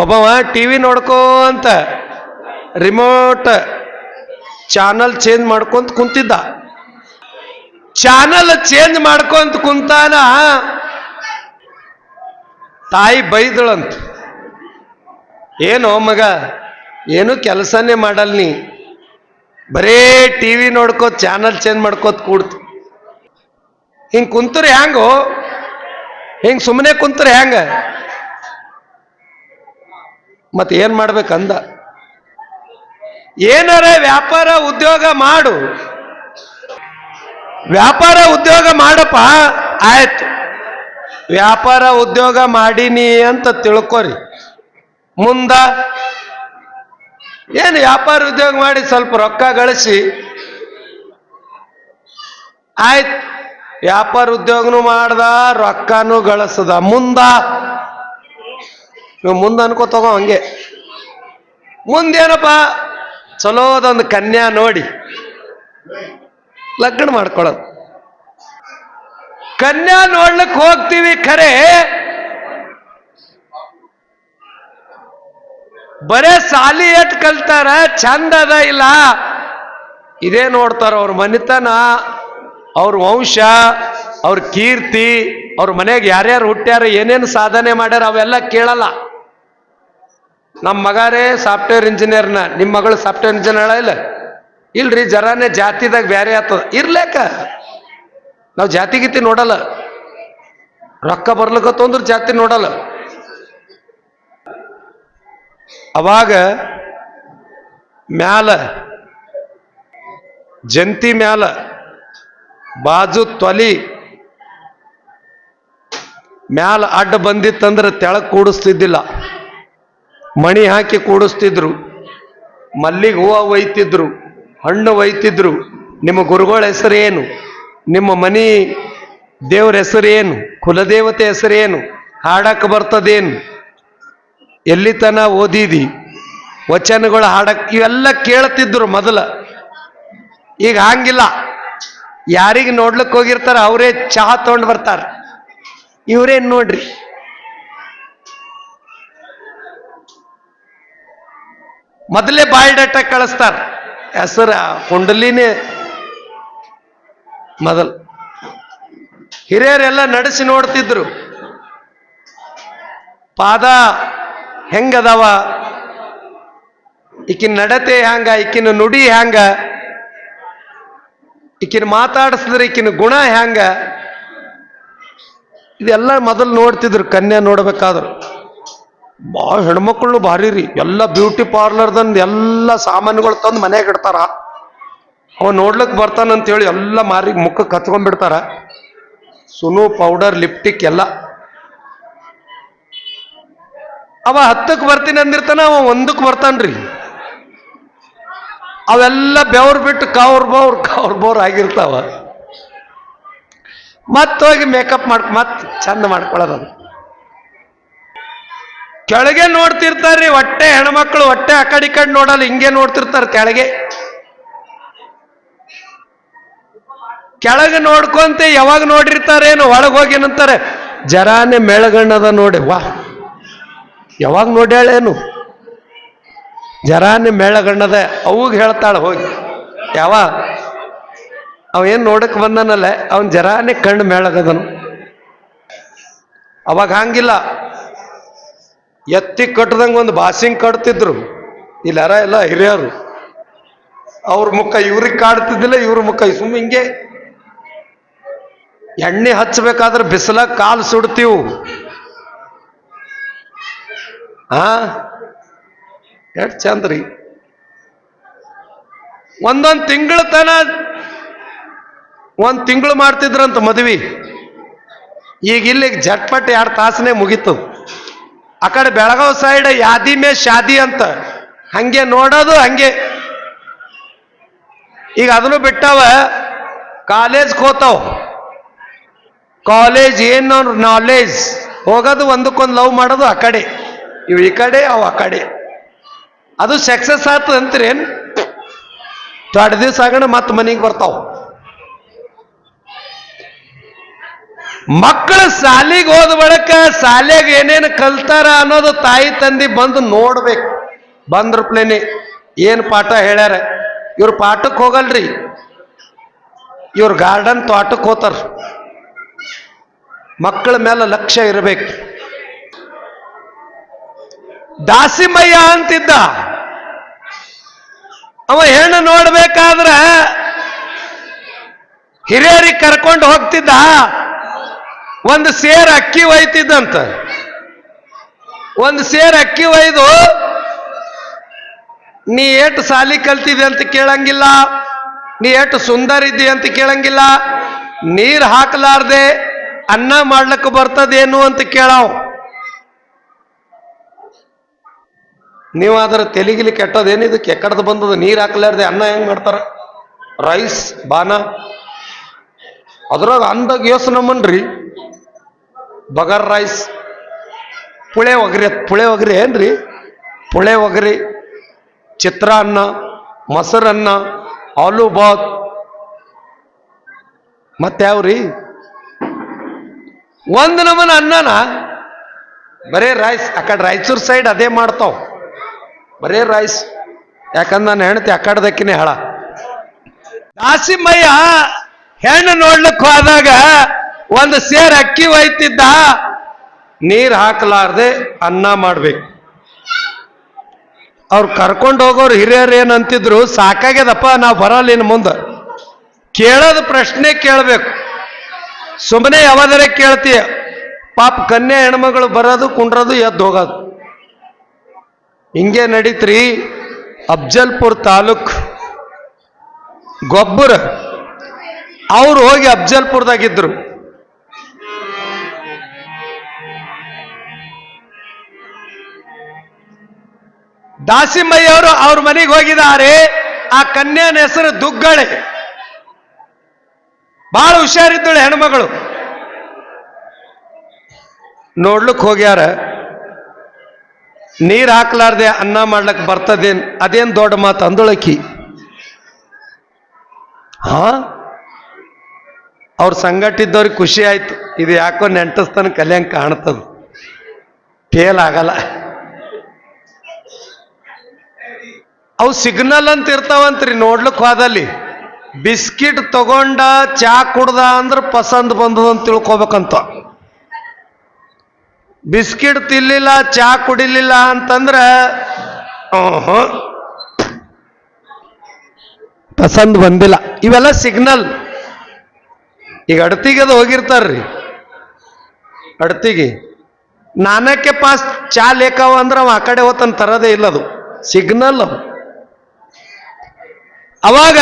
ಒಬ್ಬವ T V ನೋಡ್ಕೋ ಅಂತ ರಿಮೋಟ್ ಚಾನಲ್ ಚೇಂಜ್ ಮಾಡ್ಕೊಂತ ಕುಂತಿದ್ದ. ಚಾನಲ್ ಚೇಂಜ್ ಮಾಡ್ಕೊಂತ ಕುಂತಾನ ತಾಯಿ ಬೈದಳಂತ. ಏನೋ ಮಗ, ಏನು ಕೆಲಸನೇ ಮಾಡಲ್ ನೀ. ಬರೇ ಟಿ ವಿ ನೋಡ್ಕೋತ ಚಾನಲ್ ಚೇಂಜ್ ಮಾಡ್ಕೋತ ಕೂಡ್ತು. ಹಿಂಗೆ ಕುಂತ್ರೆ ಹ್ಯಾಂಗೋ? ಹಿಂಗೆ ಸುಮ್ಮನೆ ಕುಂತ್ರೆ ಹ್ಯಾಂಗ? ಮತ್ತೆ ಏನು ಮಾಡ್ಬೇಕಂದ? ಏನಾರ ವ್ಯಾಪಾರ ಉದ್ಯೋಗ ಮಾಡು. ವ್ಯಾಪಾರ ಉದ್ಯೋಗ ಮಾಡಪ್ಪ, ಆಯ್ತು. ವ್ಯಾಪಾರ ಉದ್ಯೋಗ ಮಾಡೀನಿ ಅಂತ ತಿಳ್ಕೊರಿ. ಮುಂದ ಏನು ವ್ಯಾಪಾರ ಉದ್ಯೋಗ ಮಾಡಿ ಸ್ವಲ್ಪ ರೊಕ್ಕ ಗಳಿಸಿ. ಆಯ್ತು. ವ್ಯಾಪಾರ ಉದ್ಯೋಗನು ಮಾಡ್ದ, ರೊಕ್ಕನೂ ಗಳಿಸದ. ಮುಂದ ನೀವು ಮುಂದೆ ಅನ್ಕೋ, ತಗೋ ಹಂಗೆ. ಮುಂದೇನಪ್ಪ ಚಲೋದೊಂದು ಕನ್ಯಾ ನೋಡಿ. ಲಗ್ನ ಮಾಡ್ಕೊಳ್ಳೋದು. ಕನ್ಯಾ ನೋಡ್ಲಿಕ್ಕೆ ಹೋಗ್ತೀವಿ ಖರೆ. ಬರೇ ಸಾಲಿ ಎತ್ ಕಲ್ತಾರ ಚಂದ ಅದ ಇಲ್ಲ. ಇದೇ ನೋಡ್ತಾರ ಅವ್ರ ಮನಿತನ, ಅವ್ರ ವಂಶ, ಅವ್ರ ಕೀರ್ತಿ, ಅವ್ರ ಮನೆಗೆ ಯಾರ್ಯಾರು ಹುಟ್ಟ್ಯಾರ, ಏನೇನು ಸಾಧನೆ ಮಾಡ್ಯಾರ, ಅವೆಲ್ಲ ಕೇಳಲ್ಲ. ನಮ್ಮ ಮಗಾರೇ ಸಾಫ್ಟ್ವೇರ್ ಇಂಜಿನಿಯರ್ನ ನಿಮ್ಮ ಮಗಳು ಸಾಫ್ಟ್ವೇರ್ ಇಂಜಿನಿಯರ್ ಇಲ್ಲ? ಇಲ್ರಿ, ಜರಾನೇ ಜಾತಿದಾಗ ಬೇರೆ ಆತದ. ಇರ್ಲೇಕ? ನಾವು ಜಾತಿ ಗೀತಿ ನೋಡಲ್ಲ. ರೊಕ್ಕ ಬರ್ಲಿಕ್ಕತ್ತಂದ್ರೆ ಜಾತಿ ನೋಡಲ್ಲ. ಅವಾಗ ಮ್ಯಾಲ, ಜಂತಿ ಮ್ಯಾಲ, ಬಾಜು ತೊಲಿ ಮ್ಯಾಲ ಅಡ್ಡ ಬಂದಿತ್ತಂದ್ರೆ ತೆಳಗ್ ಕೂಡಿಸ್ತಿದ್ದಿಲ್ಲ. ಮಣಿ ಹಾಕಿ ಕೂಡಿಸ್ತಿದ್ರು, ಮಲ್ಲಿಗೆ ಹೂವು ಒಯ್ತಿದ್ರು, ಹಣ್ಣು ಒಯ್ತಿದ್ರು, ನಿಮ್ಮ ಗುರುಗಳ ಹೆಸರೇನು, ನಿಮ್ಮ ಮನಿ ದೇವ್ರ ಹೆಸರೇನು, ಕುಲದೇವತೆ ಹೆಸರೇನು, ಹಾಡಕ್ಕೆ ಬರ್ತದೇನು, ಎಲ್ಲಿ ತನ ಓದಿದಿ, ವಚನಗಳು ಹಾಡಕ್ಕೆ ಇವೆಲ್ಲ ಕೇಳ್ತಿದ್ರು ಮೊದಲ. ಈಗ ಹಂಗಿಲ್ಲ. ಯಾರಿಗೆ ನೋಡ್ಲಿಕ್ಕೆ ಹೋಗಿರ್ತಾರ ಅವರೇ ಚಹಾ ತೊಗೊಂಡು ಬರ್ತಾರ. ಇವರೇನು ನೋಡ್ರಿ? ಮೊದಲೇ ಬಾಯೋಡಾಟ ಕಳಿಸ್ತಾರ. ಹೆಸರ ಕುಂಡಲಿನೇ ಮೊದಲು. ಹಿರಿಯರೆಲ್ಲ ನಡೆಸಿ ನೋಡ್ತಿದ್ರು. ಪಾದ ಹೆಂಗದವ? ಈಕಿನ ನಡತೆ ಹ್ಯಾಂಗ? ಈಕಿನ ನುಡಿ ಹ್ಯಾಂಗ? ಈಕಿನ ಮಾತಾಡಿಸಿದ್ರೆ ಈಕಿನ ಗುಣ ಹ್ಯಾಂಗ? ಇದೆಲ್ಲ ಮೊದಲು ನೋಡ್ತಿದ್ರು, ಕನ್ಯಾ ನೋಡ್ಬೇಕಾದ್ರು. ಭಾಳ ಹೆಣ್ಮಕ್ಳು ಭಾರಿ ರೀ. ಎಲ್ಲ ಬ್ಯೂಟಿ ಪಾರ್ಲರ್ದಂದು ಎಲ್ಲ ಸಾಮಾನುಗಳು ತಂದು ಮನೆಗೆ ಇಡ್ತಾರ. ಅವ ನೋಡ್ಲಿಕ್ಕೆ ಬರ್ತಾನಂತೇಳಿ ಎಲ್ಲ ಮಾರಿ ಮುಖಕ್ಕೆ ಹಚ್ಕೊಂಡ್ಬಿಡ್ತಾರ ಸುನು ಪೌಡರ್, ಲಿಪ್ಟಿಕ್ ಎಲ್ಲ. ಅವ ಹತ್ತಕ್ಕೆ ಬರ್ತೀನಿ ಅಂದಿರ್ತಾನ, ಅವ ಒಂದಕ್ಕೆ ಬರ್ತಾನ್ರಿ. ಅವೆಲ್ಲ ಬೆವ್ರು ಬಿಟ್ಟು ಕವ್ರ ಬೌರ್ ಕವ್ರ ಬೌರ್ ಆಗಿರ್ತಾವ. ಮತ್ತೋಗಿ ಮೇಕಪ್ ಮಾಡ್ಕೊ ಮತ್ತೆ ಚಂದ ಮಾಡ್ಕೊಳ್ಳೋದು ಕೆಳಗೆ ನೋಡ್ತಿರ್ತಾರ್ರಿ, ಹೊಟ್ಟೆ ಹೆಣ್ಮಕ್ಳು, ಹೊಟ್ಟೆ ಆ ಕಡೆ ಕಡೆ ನೋಡಲ್ಲ, ಹಿಂಗೆ ನೋಡ್ತಿರ್ತಾರೆ ಕೆಳಗೆ. ಕೆಳಗೆ ನೋಡ್ಕೊಂತ, ಯಾವಾಗ ನೋಡಿರ್ತಾರೇನು ಒಳಗೆ ಹೋಗಿ ಏನಂತಾರೆ ಜರಾನೆ ಮೇಳಗಣ್ಣದ ನೋಡಿ, ವಾ, ಯಾವಾಗ ನೋಡ್ಯಾಳೇನು ಜರಾನೆ ಮೇಳಗಣ್ಣದ, ಅವಾಗ ಹೇಳ್ತಾಳೆ, ಹೋಗಿ. ಯಾವ? ಅವೇನು ನೋಡಕ್ ಬಂದನಲ್ಲ, ಅವನು ಜರಾನೆ ಕಣ್ಣು ಮೇಳಗದನು. ಅವಾಗ ಹಂಗಿಲ್ಲ. ಎತ್ತಿ ಕಟ್ಟದಂಗೆ ಒಂದು ಬಾಸಿಂಗ್ ಕಟ್ತಿದ್ರು. ಇಲ್ಲಾರ ಎಲ್ಲ ಹಿರಿಯರು. ಅವ್ರ ಮುಖ ಇವ್ರಿಗೆ ಕಾಡ್ತಿದ್ದಿಲ್ಲ, ಇವ್ರ ಮುಖ ಸುಮ್ಮ ಹಿಂಗೆ. ಎಣ್ಣೆ ಹಚ್ಚಬೇಕಾದ್ರೆ ಬಿಸಿಲ ಕಾಲು ಸುಡ್ತೀವು. ಹಾ ಎಷ್ಟು ಚಂದ್ರಿ ಒಂದೊಂದು ತಿಂಗಳ ತನ ಒಂದು ತಿಂಗಳು ಮಾಡ್ತಿದ್ರಂತ ಮದ್ವಿ. ಈಗ ಇಲ್ಲಿ ಜಟ್ಪಟ್ ಎರಡು ತಾಸನೇ ಮುಗೀತು. ಆ ಕಡೆ ಬೆಳಗಾವ್ ಸೈಡ್ ಯಾದಿ ಮೇ ಶಾದಿ ಅಂತ. ಹಂಗೆ ನೋಡೋದು, ಹಂಗೆ. ಈಗ ಅದನ್ನು ಬಿಟ್ಟವ ಕಾಲೇಜ್ ಹೋತಾವ. ಕಾಲೇಜ್ ಏನು ನಾಲೇಜ್ ಹೋಗೋದು ಒಂದಕ್ಕೊಂದು ಲವ್ ಮಾಡೋದು ಆ ಕಡೆ. ಇವು ಈ ಕಡೆ, ಅವು ಆ ಕಡೆ. ಅದು ಸಕ್ಸಸ್ ಆಯ್ತು ಅಂತೀರೇನು ದೊಡ್ಡ ದಿವಸ ಆಗೋಣ ಮತ್ತೆ ಮನೆಗೆ ಬರ್ತಾವ. ಮಕ್ಕಳು ಸಾಲಿಗೆ ಹೋದ ಬಳಿಕ ಶಾಲೆಗ ಏನೇನು ಕಲ್ತಾರ ಅನ್ನೋದು ತಾಯಿ ತಂದಿ ಬಂದು ನೋಡ್ಬೇಕು. ಬಂದ್ರ ಪ್ಲೇನಿ ಏನು ಪಾಠ ಹೇಳ್ಯಾರ? ಇವ್ರು ಪಾಠಕ್ಕೆ ಹೋಗಲ್ರಿ. ಇವ್ರು ಗಾರ್ಡನ್ ತೋಟಕ್ಕೆ ಹೋತಾರ. ಮಕ್ಕಳ ಮೇಲೆ ಲಕ್ಷ್ಯ ಇರಬೇಕು. ದಾಸಿಮಯ್ಯ ಅಂತಿದ್ದ. ಅವ ಹೆಣ್ಣು ನೋಡ್ಬೇಕಾದ್ರ ಹಿರಿಯರಿಗೆ ಕರ್ಕೊಂಡು ಹೋಗ್ತಿದ್ದ. ಒಂದು ಸೇರ್ ಅಕ್ಕಿ ಒಯ್ತಿದ್ದಂತ. ಒಂದು ಸೇರ್ ಅಕ್ಕಿ ಒಯ್ದು, ನೀ ಏಟು ಸಾಲಿ ಕಲ್ತಿದೆ ಅಂತ ಕೇಳಂಗಿಲ್ಲ, ನೀ ಏಟು ಸುಂದರ ಇದ್ದಿ ಅಂತ ಕೇಳಂಗಿಲ್ಲ, ನೀರ್ ಹಾಕಲಾರ್ದೆ ಅನ್ನ ಮಾಡ್ಲಿಕ್ಕೆ ಬರ್ತದೇನು ಅಂತ ಕೇಳಾವ್. ನೀವು ಅದರ ತೆಲಿಗಿಲಿ ಕೆಟ್ಟದೇನಿದು ಕೆಕ್ಕಡದು ಬಂದದ ನೀರ್ ಹಾಕಲಾರ್ದೆ ಅನ್ನ ಹೆಂಗ್ ಮಾಡ್ತಾರ? ರೈಸ್, ಬಾನ? ಅದ್ರಾಗ ಅಂದಾಗ ಯೋಚನೆ ಮನ್ರಿ ಬಗರ್ ರೈಸ್, ಪುಳೆ ಒಗರಿ ಪುಳೆ ಒಗರಿ ಏನ್ರಿ? ಪುಳೆ ಒಗರಿ, ಚಿತ್ರಾನ್ನ, ಮೊಸರನ್ನ, ಆಲೂ ಬಾತ್. ಮತ್ತೆ ಯಾವ್ರಿ? ಒಂದು ನಮನ ಅನ್ನನ, ಬರೇ ರೈಸ್, ಆ ಕಡೆ ರಾಯಚೂರು ಸೈಡ್ ಅದೇ ಮಾಡ್ತಾವ. ಬರೇ ರೈಸ್. ಯಾಕಂದ್ರೆ ನಾನು ಹೆಣ್ತಿ ಆ ಕಡೆದಕ್ಕಿನೇ ಹೇಳ. ದಾಸಿಮಯ್ಯ ಹೆಣ್ಣು ನೋಡ್ಲಿಕ್ಕೆ ಹೋದಾಗ ಒಂದು ಸೇರ್ ಅಕ್ಕಿ ಒಯ್ತಿದ್ದ, ನೀರ್ ಹಾಕಲಾರ್ದೆ ಅನ್ನ ಮಾಡ್ಬೇಕು. ಅವ್ರು ಕರ್ಕೊಂಡು ಹೋಗೋರು ಹಿರಿಯರು ಏನಂತಿದ್ರು, ಸಾಕಾಗ್ಯದಪ್ಪ, ನಾವು ಬರಲ್ಲ ಇನ್ನು ಮುಂದೆ. ಕೇಳೋದು ಪ್ರಶ್ನೆ ಕೇಳಬೇಕು. ಸುಮ್ಮನೆ ಯಾವಾದರೆ ಕೇಳ್ತೀಯ, ಪಾಪ ಕನ್ಯಾ ಹೆಣ್ಮಗಳು ಬರೋದು, ಕುಂಡ್ರದು, ಎದ್ದು ಹೋಗೋದು. ಹಿಂಗೆ ನಡೀತ್ರಿ ಅಫ್ಜಲ್ಪುರ್ ತಾಲೂಕ್ ಗೊಬ್ಬರ. ಅವ್ರು ಹೋಗಿ ಅಫ್ಜಲ್ಪುರದಾಗಿದ್ರು ದಾಸಿಮಯ್ಯವರು ಅವ್ರ ಮನೆಗೆ ಹೋಗಿದ್ದಾರೆ. ಆ ಕನ್ಯಾನ ಹೆಸರು ದುಗ್ಗಳೆ. ಬಹಳ ಹುಷಾರಿದ್ದಳು ಹೆಣ್ಮಗಳು. ನೋಡ್ಲಿಕ್ಕೆ ಹೋಗ್ಯಾರ. ನೀರ್ ಹಾಕ್ಲಾರ್ದೆ ಅನ್ನ ಮಾಡ್ಲಕ್ಕೆ ಬರ್ತದೇನ್, ಅದೇನ್ ದೊಡ್ಡ ಮಾತು ಅಂದೊಳಕಿ. ಹಾ? ಅವ್ರ ಸಂಗಟ್ಟಿದ್ದವ್ರಿಗೆ ಖುಷಿ ಆಯ್ತು. ಇದು ಯಾಕೋ ನೆಂಟಸ್ತನ ಕಲ್ಯಾಣ ಕಾಣ್ತದ. ಟೇಲ್ ಆಗಲ್ಲ. ಅವು ಸಿಗ್ನಲ್ ಅಂತ ಇರ್ತಾವಂತ್ರಿ ನೋಡ್ಲಿಕ್ಕೆ ಹೋದಲ್ಲಿ. ಬಿಸ್ಕಿಟ್ ತಗೊಂಡ ಚಾ ಕುಡ್ದ ಅಂದ್ರೆ ಪಸಂದ್ ಬಂದದ ಅಂತ ತಿಳ್ಕೊಬೇಕಂತ. ಬಿಸ್ಕಿಟ್ ತಿಲ್ಲಿಲ್ಲ ಚಾ ಕುಡಿಲಿಲ್ಲ ಅಂತಂದ್ರೆ ಪಸಂದ್ ಬಂದಿಲ್ಲ. ಇವೆಲ್ಲ ಸಿಗ್ನಲ್. ಈಗ ಅಡ್ತಿಗೆ ಅದು ಹೋಗಿರ್ತಾರ್ರಿ. ಅಡತಿಗೆ. ನಾನಕ್ಕೆ ಪಾಸ್ ಚಾ ಲೇಖಾವ ಅಂದ್ರೆ ಅವ ಆ ಕಡೆ ಹೋತನ್ ತರದೇ ಇಲ್ಲ ಅದು. ಸಿಗ್ನಲ್ ಅವು ಅವಾಗ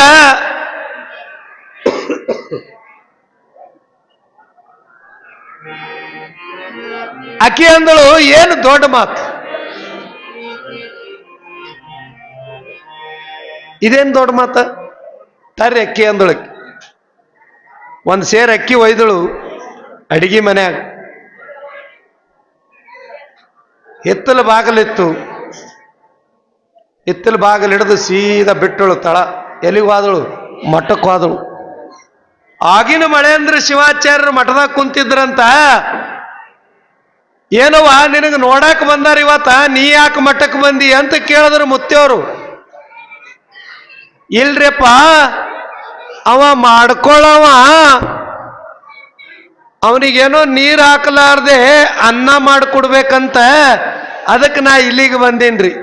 ಅಕ್ಕಿ ಅಂದಳು, ಏನು ದೊಡ್ಡ ಮಾತು? ಇದೇನು ದೊಡ್ಡ ಮಾತ? ತರ್ರಿ ಅಕ್ಕಿ ಅಂದಳಕ್ಕೆ. ಒಂದ್ ಸೇರ್ ಅಕ್ಕಿ ಒಯ್ದಳು ಅಡಿಗೆ ಮನ್ಯಾಗ. ಎತ್ತಲು ಬಾಗಲಿತ್ತು. ಎತ್ತಲು ಬಾಗಿಲು ಹಿಡಿದು ಸೀದಾ ಬಿಟ್ಟಳು ತಳ. ಎಲ್ಲಿಗೆ ಮಠಕ್ಕೆ ಹೋದಳು. ಆಗಿನ ಮಳೇಂದ್ರ ಶಿವಾಚಾರ್ಯರು ಮಠದಾಗ ಕುಂತಿದ್ರಂತ. ಏನವ್ವ, ನಿನಗೆ ನೋಡಾಕ ಬಂದಾರ ಇವತ್ತ? ನೀ ಯಾಕೆ ಮಠಕ್ಕೆ ಬಂದಿ ಅಂತ ಕೇಳಿದ್ರು ಮುತ್ತೆಯವರು ಇಲ್ರಿಪ್ಪ ಅವ ಮಾಡ್ಕೊಳ್ಳವ ಅವನಿಗೇನೋ ನೀರು ಹಾಕಲಾರ್ದೆ ಅನ್ನ ಮಾಡಿಕೊಡ್ಬೇಕಂತ ಅದಕ್ಕೆ ನಾ ಇಲ್ಲಿಗೆ ಬಂದೇನ್ರಿ.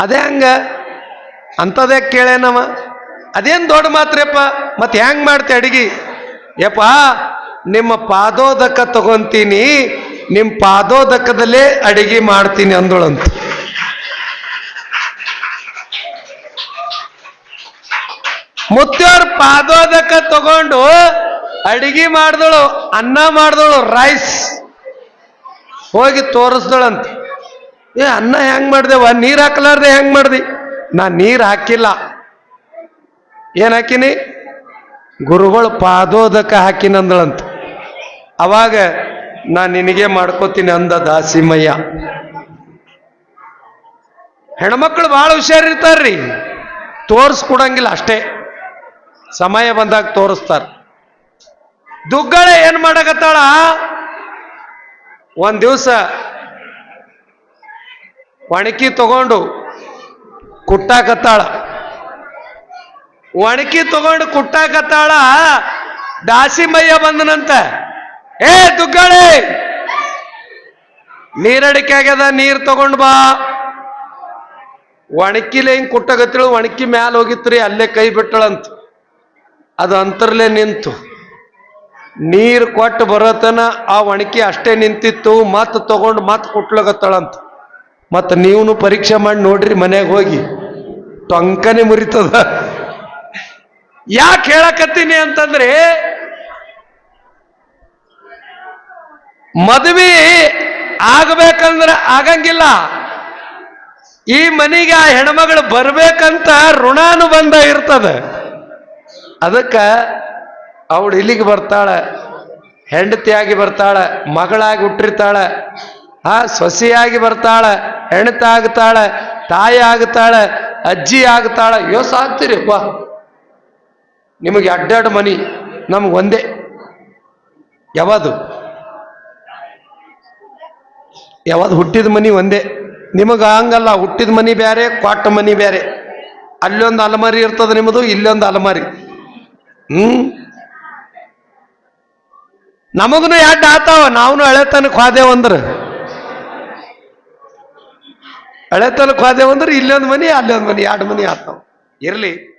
ಅದೇ ಹಂಗ. ಅಂಥದೇ ಕೇಳೇನವ. ಅದೇನ್ ದೊಡ್ಡ ಮಾತ್ರಪ್ಪ ಮತ್ತೆ ಹೆಂಗ್ ಮಾಡ್ತೆ ಅಡಿಗೆ? ಯಪ್ಪ, ನಿಮ್ಮ ಪಾದೋದಕ ತಗೊಂತೀನಿ, ನಿಮ್ಮ ಪಾದೋದಕದಲ್ಲೇ ಅಡಿಗೆ ಮಾಡ್ತೀನಿ ಅಂದಳಂತ. ಮುತ್ತೆಯವ್ರ ಪಾದೋದಕ ತಗೊಂಡು ಅಡಿಗೆ ಮಾಡಿದಳು, ಅನ್ನ ಮಾಡಿದಳು ರೈಸ್ ಹೋಗಿ ತೋರಿಸ್ದಳಂತ. ಏ, ಅನ್ನ ಹೆಂಗ್ ಮಾಡ್ದೆವ ನೀರ್ ಹಾಕ್ಲಾರ್ದೆ ಹೆಂಗ್ ಮಾಡ್ದಿ? ನಾ ನೀರ್ ಹಾಕಿಲ್ಲ. ಏನ್ ಹಾಕಿನಿ? ಗುರುಗಳು ಪಾದೋದಕ ಹಾಕಿನಂದಳಂತ ಅವಾಗ ನಾ ನಿನಗೆ ಮಾಡ್ಕೋತೀನಿ ಅಂದ ದಾಸಿಮಯ್ಯ. ಹೆಣ್ಮಕ್ಳು ಭಾಳ ಹುಷಾರಿರ್ತಾರ್ರಿ ತೋರಿಸ್ಕೊಡಂಗಿಲ್ಲ ಅಷ್ಟೇ. ಸಮಯ ಬಂದಾಗ ತೋರಿಸ್ತಾರ. ದುಗ್ಗಳ ಏನ್ ಮಾಡಕತ್ತಾಳ? ಒಂದ್ ದಿವಸ ಒಣಕಿ ತಗೊಂಡು ಕುಟ್ಟಾಕತ್ತಾಳ. ಒಣಕಿ ತಗೊಂಡು ಕುಟ್ಟಾಕತ್ತಾಳ, ದಾಸಿಮಯ್ಯ ಬಂದನಂತ ಏ ದುಗ್ಗಳೆ, ನೀರಡಿಕೆ ಆಗ್ಯದ, ನೀರ್ ತಗೊಂಡ್ ಬಾ. ಒಣಕಿಲೆ ಹಿಂಗ್ ಕುಟ್ಟಗತ್ತಿಳು ಒಣಕಿ ಮ್ಯಾಲ ಹೋಗಿತ್ರಿ, ಅಲ್ಲೇ ಕೈ ಬಿಟ್ಟಳಂತ. ಅದು ಅಂತರ್ಲೆ ನಿಂತು. ನೀರು ಕೊಟ್ಟು ಬರೋತನ ಆ ಒಣಕಿ ಅಷ್ಟೇ ನಿಂತಿತ್ತು, ಮತ್ ತಗೊಂಡು ಮತ್ತೆ ಕೊಟ್ಲಗತ್ತಳಂತ. ಮತ್ತು ನೀವು ಪರೀಕ್ಷೆ ಮಾಡಿ ನೋಡ್ರಿ ಮನೆಗೆ ಹೋಗಿ. ಟೊಂಕನೆ ಮುರಿತದ. ಯಾಕೆ ಹೇಳಕತ್ತೀನಿ ಅಂತಂದ್ರೆ, ಮದುವೆ ಆಗಬೇಕಂದ್ರೆ ಆಗಂಗಿಲ್ಲ. ಈ ಮನೆಗೆ ಆ ಹೆಣ್ಮಗಳು ಬರ್ಬೇಕಂತ ಋಣಾನುಬಂಧ ಇರ್ತದ. ಅದಕ್ಕ ಅವಳು ಇಲ್ಲಿಗೆ ಬರ್ತಾಳೆ, ಹೆಂಡತಿಯಾಗಿ ಬರ್ತಾಳೆ, ಮಗಳಾಗಿ ಹುಟ್ಟಿರ್ತಾಳೆ, ಆ ಸೊಸೆಯಾಗಿ ಬರ್ತಾಳೆ ಹೆಣ್ತಾಗ್ತಾಳೆ ತಾಯಿ ಆಗ್ತಾಳೆ, ಅಜ್ಜಿ ಆಗ್ತಾಳೆ ಯೋಸ ಆಗ್ತೀರಿ ವಾ ನಿಮಗೆ ಅಡ್ಡಾಡು ಮನಿ, ನಮ್ಗೆ ಒಂದೇ. ಯಾವುದು? ಯಾವ್ದು ಹುಟ್ಟಿದ ಮನಿ ಒಂದೇ. ನಿಮಗೆ ಹಂಗಲ್ಲ, ಹುಟ್ಟಿದ ಮನಿ ಬೇರೆ ಕ್ವಾಟ ಮನಿ ಬೇರೆ. ಅಲ್ಲೊಂದು ಅಲಮಾರಿ ಇರ್ತದೆ ನಿಮ್ಮದು, ಇಲ್ಲೊಂದು ಅಲಮಾರಿ. ಹ್ಮ್? ನಮಗೂ ಯಾಡ್ ಆತಾವ ನಾವು ಹಳೆತನಕ್ಕೆ ಹೋದೆವು ಅಂದ್ರೆ. ಹಳೆತನಕ್ಕೆ ಹೋದೆವು ಅಂದ್ರೆ ಇಲ್ಲೊಂದು ಮನಿ, ಅಲ್ಲೊಂದು ಮನಿ, ಎರಡು ಮನಿ ಆತಾವ. ಇರ್ಲಿ.